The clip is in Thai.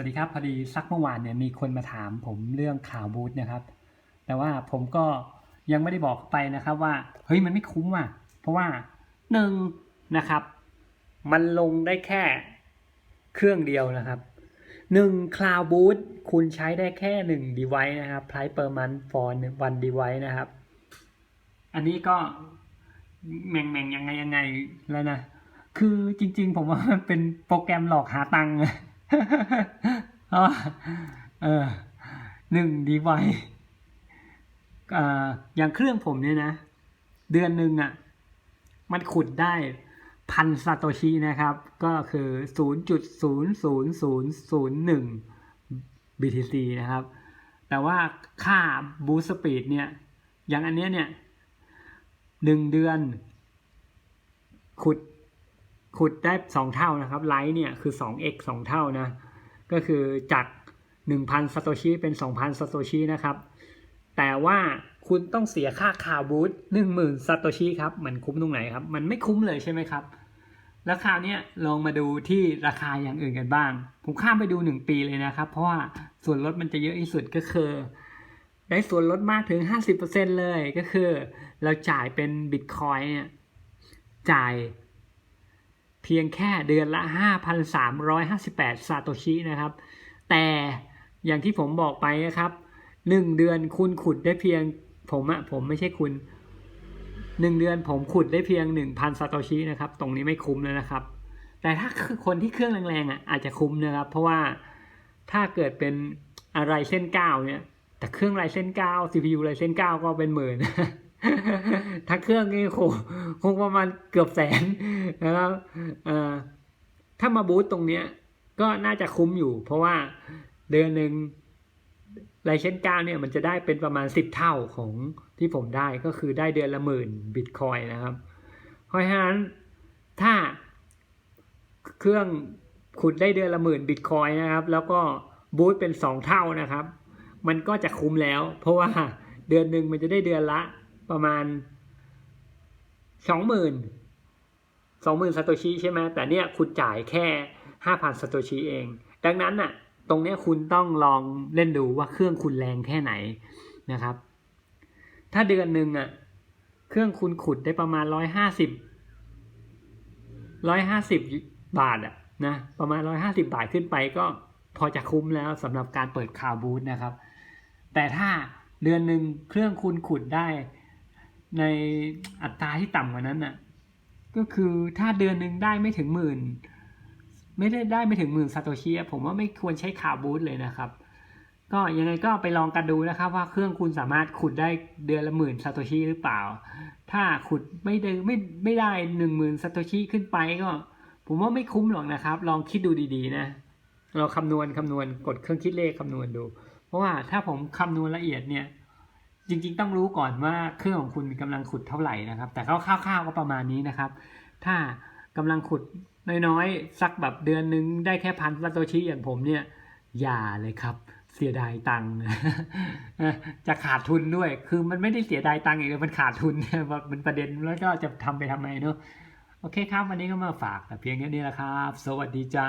วัสดีครับพอดีสักเมื่อวานเนี่ยมีคนมาถามผมเรื่องข่าวบูธนะครับ แต่ว่าผมก็ยังไม่ได้บอกไปนะครับว่าเฮ้ยมันไม่คุ้มอะเพราะว่าหนึ่งนะครับ มันลงได้แค่เครื่องเดียวนะครับหนึ่งคลาวบูธคุณใช้ได้แค่หนึ่ง device นะครับ price per month for one device นะครับ อันนี้ก็แม่งแม่งยังไงยังไงแล้วนะ คือจริง ๆ ผมว่ามันเป็นโปรแกรมหลอกหาตังค์ เพราะว่าเออหนึ่งดีไวอย่างเครื่องผมเนี่ยนะ เดือนหนึ่งอะ มันขุดได้พันซาโตชินะครับ ก็คือ 0.00001 BTC นะครับ แต่ว่าค่าบูสปีดเนี่ย อย่างอันเนี้ยเนี่ยหนึ่งเดือน ขุด ขุดได้สองเท่านะครับไลท์เนี่ยคือ 2x สองเท่านะก็คือจาก 1,000ซาโตชิเป็น 2,000ซาโตชินะครับ แต่ว่าคุณต้องเสียค่าคาบูท10,000ซาโตชิครับมันคุ้มตรงไหนครับ มันไม่คุ้มเลยใช่ไหมครับ แล้วคราวนี้ลองมาดูที่ราคาอย่างอื่นกันบ้าง ผมข้ามไปดู 1 ปีเลยนะครับ เพราะว่าส่วนลดมันจะเยอะที่สุดก็คือ ได้ส่วนลดมากถึง 50%เลยก็คือ เราจ่ายเป็นบิตคอยเนี่ยจ่าย เพียงแค่เดือนละ 5,358 ซาโตชินะครับ แต่อย่างที่ผมบอกไปนะครับ 1 เดือนคุณขุดได้เพียงผมอะผมไม่ใช่คุณ1เดือนผมขุดได้เพียง 1,000ซาโตชินะครับ ตรงนี้ไม่คุ้มแล้วนะครับ แต่ถ้าคือคนที่เครื่องแรงๆอะอาจจะคุ้มนะครับ เพราะว่าถ้าเกิดเป็นอะไรเส้นเก้าเนี่ย แต่เครื่องไรเส้นเก้า CPU ไรเส้นเก้าก็เป็นหมื่น เครื่องนี่คงคงประมาณเกือบแสนนะครับถ้ามาบูตตรงเนี้ยก็น่าจะคุ้มอยู่ เพราะว่าเดือนหนึ่งไรเช่นเก้าเนี่ยมันจะได้เป็นประมาณสิบเท่าของที่ผมได้ก็คือได้เดือนละหมื่นบิตคอยนะครับ เพราะฉะนั้นถ้าเครื่องขุดได้เดือนละหมื่นบิตคอยนะครับ แล้วก็บูตเป็นสองเท่านะครับ มันก็จะคุ้มแล้ว เพราะว่าเดือนหนึ่งมันจะได้เดือนละประมาณ สองหมื่นสองหมื่นซาโตชิใช่ไหมแต่เนี่ยคุณจ่ายแค่ห้าพันซาโตชิเอง ดังนั้นน่ะ ตรงเนี้ยคุณต้องลองเล่นดูว่าเครื่องคุณแรงแค่ไหนนะครับ ถ้าเดือนหนึ่งอะ เครื่องคุณขุดได้ประมาณร้อยห้าสิบร้อยห้าสิบบาทอะนะประมาณร้อยห้าสิบาทขึ้นไปก็พอจะคุ้มแล้วสำหรับการเปิดข่าบูธนะครับ แต่ถ้าเดือนหนึ่งเครื่องคุณขุดได้ ในอัตราที่ต่ำกว่านั้นน่ะ ก็คือถ้าเดือนหนึ่งได้ไม่ถึงหมื่น ไม่ได้ได้ไม่ถึงหมื่นซาโตชิผมว่าไม่ควรใช้ข่าวบูธเลยนะครับ ก็ยังไงก็ไปลองกันดูนะครับว่าเครื่องคุณสามารถขุดได้เดือนละหมื่นซาโตชิหรือเปล่า ถ้าขุดไม่ได้ไม่ไม่ได้หนึ่งหมื่นซาโตชิขึ้นไปก็ ผมว่าไม่คุ้มหรอกนะครับ ลองคิดดูดีๆนะ เราคำนวณคำนวณกดเครื่องคิดเลขคำนวณดู เพราะว่าถ้าผมคำนวณละเอียดเนี่ย จริงๆ ต้องรู้ก่อนว่าเครื่องของคุณมีกำลังขุดเท่าไหร่นะครับ แต่คร่าวๆก็ประมาณนี้นะครับ ถ้ากำลังขุดน้อยๆ สักแบบเดือนนึงได้แค่พันซาโตชิอย่างผมเนี่ยอย่าเลยครับเสียดายตังค์จะขาดทุนด้วย คือมันไม่ได้เสียดายตังค์อย่างเดียวมันขาดทุนมันประเด็นแล้วก็จะทำไปทำไมเนอะโอเคครับ วันนี้ก็มาฝากแต่เพียงแค่นี้แหละครับ สวัสดีจ้า